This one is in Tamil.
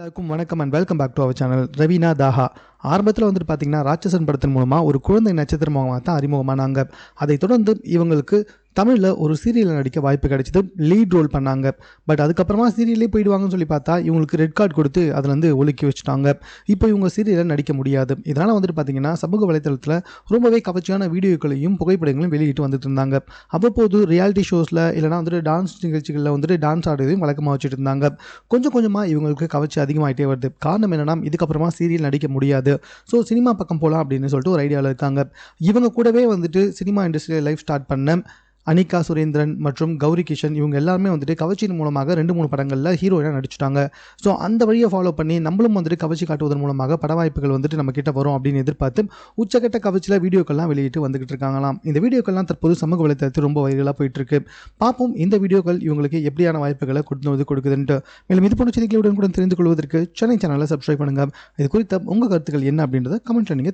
எல்லாருக்கும் வணக்கம் and welcome back to our channel Raveena Taha ஆரம்பத்தில் வந்துட்டு பார்த்தீங்கன்னா ராட்சசன் படத்தின் மூலமாக ஒரு குழந்தை நட்சத்திரமாக தான் அறிமுகமானாங்க. அதைத் தொடர்ந்து இவங்களுக்கு தமிழில் ஒரு சீரியலில் நடிக்க வாய்ப்பு கிடைச்சது. லீட் ரோல் பண்ணாங்க. பட் அதுக்கப்புறமா சீரியலே போயிடுவாங்கன்னு சொல்லி பார்த்தா இவங்களுக்கு ரெட் கார்டு கொடுத்து அதுலேருந்து ஒழுக்கி வச்சுட்டாங்க. இப்போ இவங்க சீரியலில் நடிக்க முடியாது. இதனால் வந்துட்டு பார்த்தீங்கன்னா சமூக வலைத்தளத்தில் ரொம்பவே கவர்ச்சியான வீடியோக்களையும் புகைப்படங்களையும் வெளியிட்டு வந்துட்டு இருந்தாங்க. அவ்வப்போது ரியாலிட்டி ஷோஸில் இல்லைனா வந்துட்டு டான்ஸ் நிகழ்ச்சிகளில் வந்துட்டு டான்ஸ் ஆடுறதையும் வழக்கமாக வச்சுட்டு இருந்தாங்க. கொஞ்சம் கொஞ்சமாக இவங்களுக்கு கவர்ச்சி அதிகமாகிட்டே வருது. காரணம் என்னென்னா இதுக்கப்புறமா சீரியல் நடிக்க முடியாது. ஸோ சினிமா பக்கம் போகலாம் அப்படின்னு சொல்லிட்டு ஒரு ஐடியாவில் இருக்காங்க. இவங்க கூடவே வந்துட்டு சினிமா இண்டஸ்ட்ரியில் லைஃப் ஸ்டார்ட் பண்ண அனிகா சுரேந்திரன் மற்றும் கௌரி கிஷன் இவங்க எல்லாருமே வந்துட்டு கவர்ச்சியின் மூலமாக ரெண்டு மூணு படங்களில் ஹீரோயினாக நடிச்சுட்டாங்க. ஸோ அந்த வழியை ஃபாலோ பண்ணி நம்மளும் வந்துட்டு கவர்ச்சி காட்டுவதன் மூலமாக பட வாய்ப்புகள் வந்துட்டு நம்ம கிட்ட வரும் அப்படின்னு எதிர்பார்த்து உச்சகட்ட கவர்ச்சியில் வீடியோக்கள்லாம் வெளியிட்டு வந்துகிட்டு இருக்காங்களாம். இந்த வீடியோக்கள்லாம் தற்போது சமூக வலைத்தளத்தில் ரொம்ப வைரலாக போயிட்டு இருக்கு பார்ப்போம் இந்த வீடியோக்கள் இவங்களுக்கு எப்படியான வாய்ப்புகளை கொடுத்து வந்து கொடுக்குதுன்ட்டு. மேலும் இது போன்ற செய்திகளுடன் கூட தெரிந்து கொள்வதற்கு சென்னை சேனலை சப்ஸ்கிரைப் பண்ணுங்கள் இது குறித்த உங்கள் கருத்துக்கள் என்ன அப்படின்றத கமெண்ட் நீங்கள்